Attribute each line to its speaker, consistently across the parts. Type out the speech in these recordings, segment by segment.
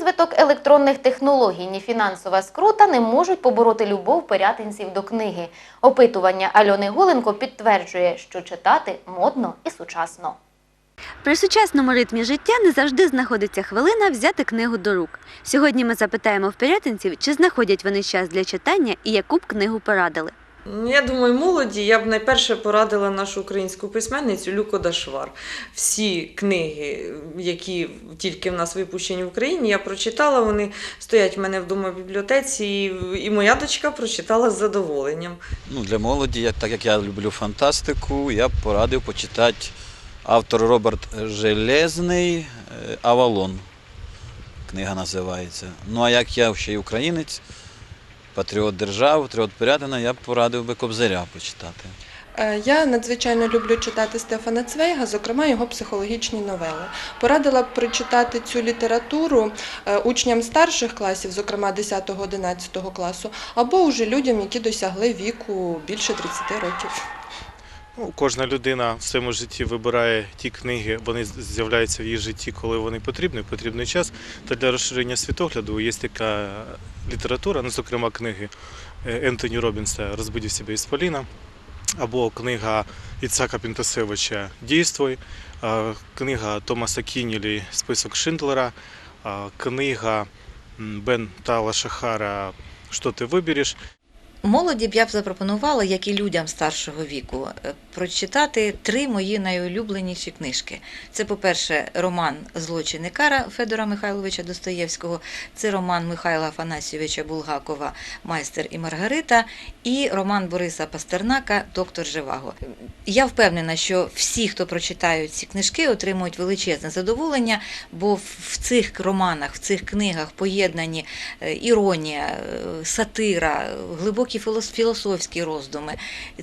Speaker 1: розвиток електронних технологій, ні фінансова скрута не можуть побороти любов пирятинців до книги. Опитування Альони Голенко підтверджує, що читати модно і сучасно.
Speaker 2: При сучасному ритмі життя не завжди знаходиться хвилина взяти книгу до рук. Сьогодні ми запитаємо в пирятинців, чи знаходять вони час для читання і яку б книгу порадили.
Speaker 3: Ну, Я думаю, молоді я б найперше порадила нашу українську письменницю Люко Дашвар. Всі книги, які тільки в нас випущені в Україні, я прочитала. Вони стоять в мене вдома в бібліотеці, і, і моя дочка прочитала з задоволенням.
Speaker 4: Ну, для молоді, так як я люблю фантастику, я б порадив почитати автор Роберт Железний Авалон. Книга називається. Ну а як я ще й українець, патріот держави, патріот порядина, я б порадив би Кобзаря почитати.
Speaker 5: Е, Я надзвичайно люблю читати Стефана Цвейга, зокрема його психологічні новели. Порадила б прочитати цю літературу е, учням старших класів, зокрема 10-11 класу, або вже людям, які досягли віку більше 30 років.
Speaker 6: Ну, кожна людина в своєму житті вибирає ті книги, вони з'являються в її житті, коли вони потрібні, потрібний час. Та для розширення світогляду є така література, ну, зокрема книги е, Ентоні Робінса Розбудів себе із Поліна, або книга Іцака Пінтасевича Дійствуй, книга Томаса Кінілі Список Шиндлера, книга Бен Тала Шахара Що ти вибереш.
Speaker 7: Молоді б я б запропонувала, як і людям старшого віку, е, прочитати три мої найулюбленіші книжки. Це, по-перше, роман Злочин і кара Федора Михайловича Достоєвського, це роман Михайла Афанасьовича Булгакова Майстер і Маргарита, і роман Бориса Пастернака Доктор Живаго. Я впевнена, що всі, хто прочитають ці книжки, отримують величезне задоволення, бо в цих романах, в цих книгах поєднані е, іронія, е, сатира, глибокі філос- філософські роздуми.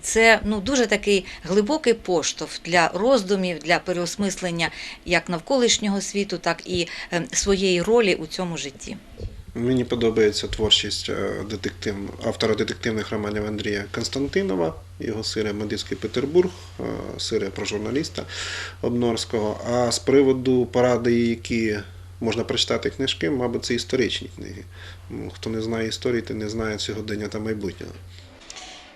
Speaker 7: Це ну, дуже такий глибокий поштовх для роздумів, для переосмислення як навколишнього світу, так і е, своєї ролі у цьому житті.
Speaker 8: Мені подобається творчість е, детектив, автора детективних романів Андрія Константинова, його серія Мандицький Петербург, е, серія про журналіста Обнорського. А з приводу поради, які можна прочитати книжки, мабуть, це історичні книги. Хто не знає історії, той не знає сьогодення та майбутнього.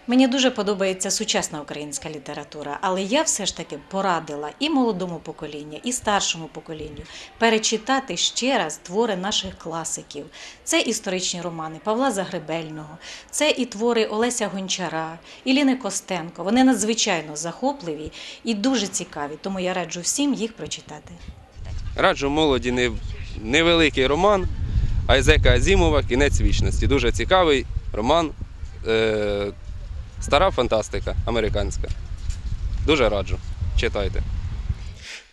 Speaker 9: Мені дуже подобається сучасна українська література, але я все ж таки порадила і молодому поколінню, і старшому поколінню перечитати ще раз твори наших класиків. Це історичні романи Павла Загребельного, це і твори Олеся Гончара, Іліни Костенко. Вони надзвичайно захопливі і дуже цікаві, тому я раджу всім їх прочитати.
Speaker 10: Раджу молоді не- невеликий роман Айзека Азімова Кінець вічності. Дуже цікавий роман. Е, стара фантастика американська. Дуже раджу. Читайте.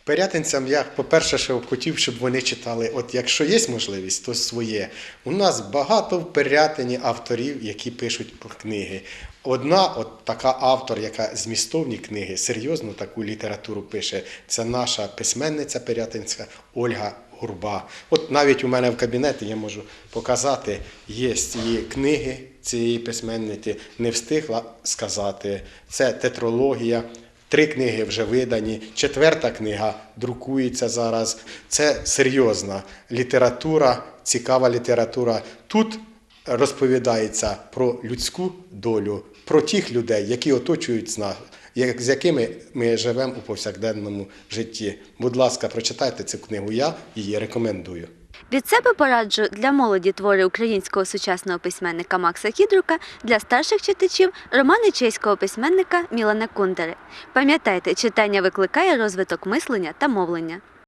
Speaker 11: Пирятинцям я, по-перше, що хотів, щоб вони читали, от якщо є можливість, то своє. У нас багато в Пирятині авторів, які пишуть книги. Одна от така автор, яка змістовні книги, серйозну таку літературу пише, це наша письменниця пирятинська Ольга Гурба. От навіть у мене в кабінеті я можу показати, є її книги цієї письменниці, не встигла сказати. Це тетрологія. Три книги вже видані, четверта книга друкується зараз. Це серйозна література, цікава література. Тут розповідається про людську долю, про тих людей, які оточують нас, з якими ми живемо у повсякденному житті. Будь ласка, прочитайте цю книгу. Я її рекомендую.
Speaker 2: Від себе пораджу для молоді твори українського сучасного письменника Макса Кідрука, для старших читачів романи чеського письменника Мілана Кундери. Пам'ятайте, читання викликає розвиток мислення та мовлення.